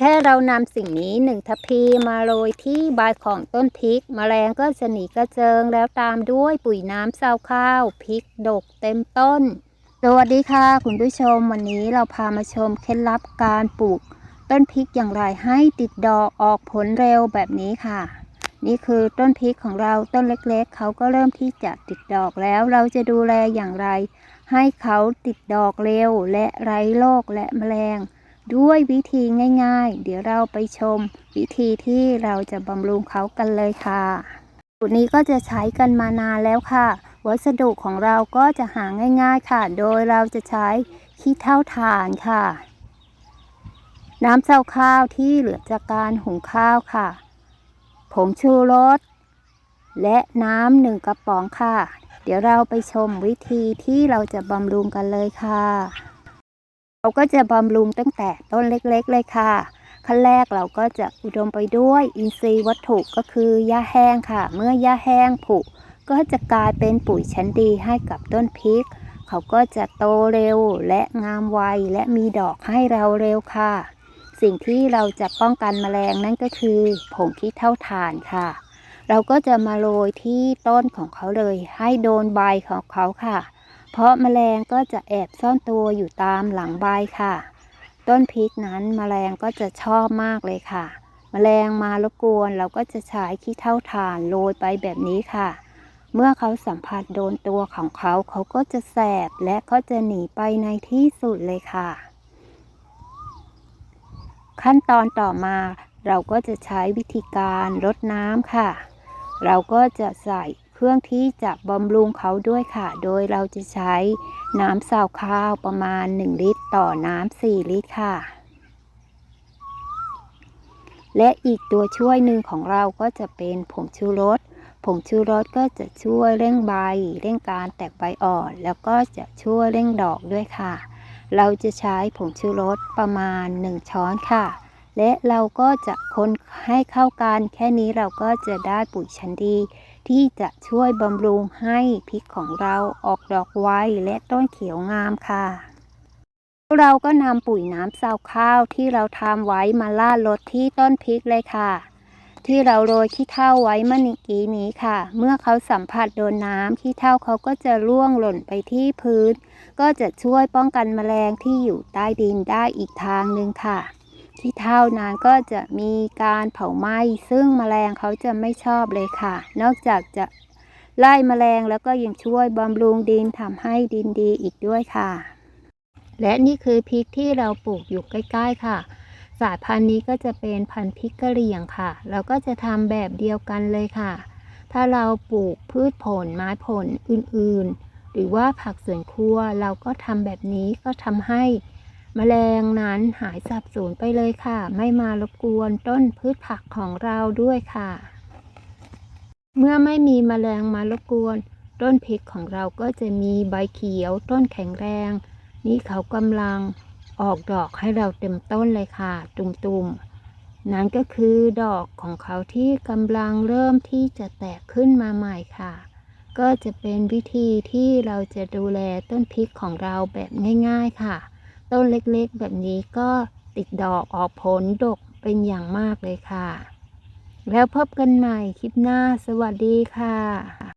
แค่เรานำสิ่งนี้หนึ่งทัพพีมาโรยที่ใบของต้นพริกแมลงก็จะหนีกระเจิงแล้วตามด้วยปุ๋ยน้ำซาวข้าวพริกดกเต็มต้น สวัสดีค่ะ คุณผู้ชมวันนี้เราพามาชมเคล็ดลับการปลูก ต้นพริกอย่างไรให้ติดดอกออกผลเร็วแบบนี้ค่ะ นี่คือต้นพริกของเราต้นเล็กๆ เขาก็เริ่มที่จะติดดอกแล้วเราจะดูแลอย่างไร ให้เขาติดดอกเร็วและไร้โรคและแมลง ด้วยวิธีง่าย ๆ เดี๋ยวเราไปชมวิธีที่เราจะบำรุงเขากันเลยค่ะสูตรนี้ก็จะใช้กันมานานแล้วค่ะ วัสดุของเราก็จะหาง่าย ๆค่ะ โดยเราจะใช้ขี้เถ้าถ่านค่ะ น้ำเจ้าข้าวที่เหลือจากการหุงข้าวค่ะ ผงชูรส และน้ำหนึ่งกระป๋องค่ะ เดี๋ยวเราไปชมวิธีที่เราจะบำรุงกันเลยค่ะ เราก็จะบำรุงตั้งแต่ต้นเล็กๆเลยค่ะ ขั้นแรกเราก็จะอุดมไปด้วยอินทรีย์วัตถุก็คือหญ้าแห้งค่ะ เมื่อหญ้าแห้งผุก็จะกลายเป็นปุ๋ยชั้นดีให้กับต้นพริก เขาก็จะโตเร็วและงามไวและมีดอกให้เราเร็วค่ะ สิ่งที่เราจะป้องกันแมลงนั่นก็คือผงขี้เถ้าถ่านค่ะ เราก็จะมาโรยที่ต้นของเขาเลย ให้โดนใบของเขาค่ะ เพราะแมลงก็จะแอบซ่อนตัวอยู่ตามหลังใบค่ะ ต้นพริกนั้นแมลงก็จะชอบมากเลยค่ะ แมลงมารบกวนเราก็จะใช้ขี้เถ้าถ่านโรยไปแบบนี้ค่ะ เมื่อเขาสัมผัสโดนตัวของเขาเขาก็จะแสบและก็จะหนีไปในที่สุดเลยค่ะ ขั้นตอนต่อมาเราก็จะใช้วิธีการรดน้ำค่ะ เราก็จะใส่ เครื่องที่จะบำรุงเขาด้วยค่ะ โดยเราจะใช้น้ำสาวข้าวประมาณ 1 ลิตร ต่อน้ำ4 ลิตรค่ะ และอีกตัวช่วยหนึ่งของเราก็จะเป็นผงชูรส ผงชูรสก็จะช่วยเร่งใบ เร่งการแตกใบอ่อน แล้วก็จะช่วยเร่งดอกด้วยค่ะ เราจะใช้ผงชูรสประมาณ 1 ช้อนค่ะ และเราก็จะคนให้เข้ากัน แค่นี้เราก็จะได้ปุ๋ยชั้นดี ที่จะช่วยบำรุงให้พริกของเราออกดอกไวและต้นเขียวงามค่ะ เราก็นำปุ๋ยน้ำซาวข้าวที่เราทำไว้มาลาดรดที่ต้นพริกเลยค่ะ ที่เราโรยขี้เถ้าไว้เมื่อกี้นี้ค่ะ เมื่อเขาสัมผัสโดนน้ำขี้เถ้าเขาก็จะร่วงหล่นไปที่พื้น ก็จะช่วยป้องกันแมลงที่อยู่ใต้ดินได้อีกทางหนึ่งค่ะ ที่เท่านั้นก็จะมีการเผาไหม้ซึ่งแมลงเขาจะไม่ชอบเลยค่ะ นอกจากจะไล่แมลงแล้วก็ยังช่วยบำรุงดินทำให้ดินดีอีกด้วยค่ะ และนี่คือพริกที่เราปลูกอยู่ใกล้ ๆ ค่ะ สายพันธุ์นี้ก็จะเป็นพันธุ์พริกกะเหรี่ยงค่ะ เราก็จะทำแบบเดียวกันเลยค่ะ ถ้าเราปลูกพืชผลไม้ผลอื่นๆ หรือว่าผักสวนครัวเราก็ทำแบบนี้ก็ทำให้ แมลงนั้นหายสับสูญไปเลยค่ะ ไม่มารบกวนต้นพืชผักของเราด้วยค่ะ เมื่อไม่มีแมลงมารบกวน ต้นพริกของเราก็จะมีใบเขียวต้นแข็งแรง นี่เขากำลังออกดอกให้เราเต็มต้นเลยค่ะ ตุ่มๆ นั้นก็คือดอกของเขาที่กำลังเริ่มที่จะแตกขึ้นมาใหม่ค่ะ ก็จะเป็นวิธีที่เราจะดูแลต้นพริกของเราแบบง่าย ๆค่ะ ต้นเล็กๆ แบบนี้ก็ติดดอกออกผลดกเป็นอย่างมากเลยค่ะ แล้วพบกันใหม่คลิปหน้าสวัสดีค่ะ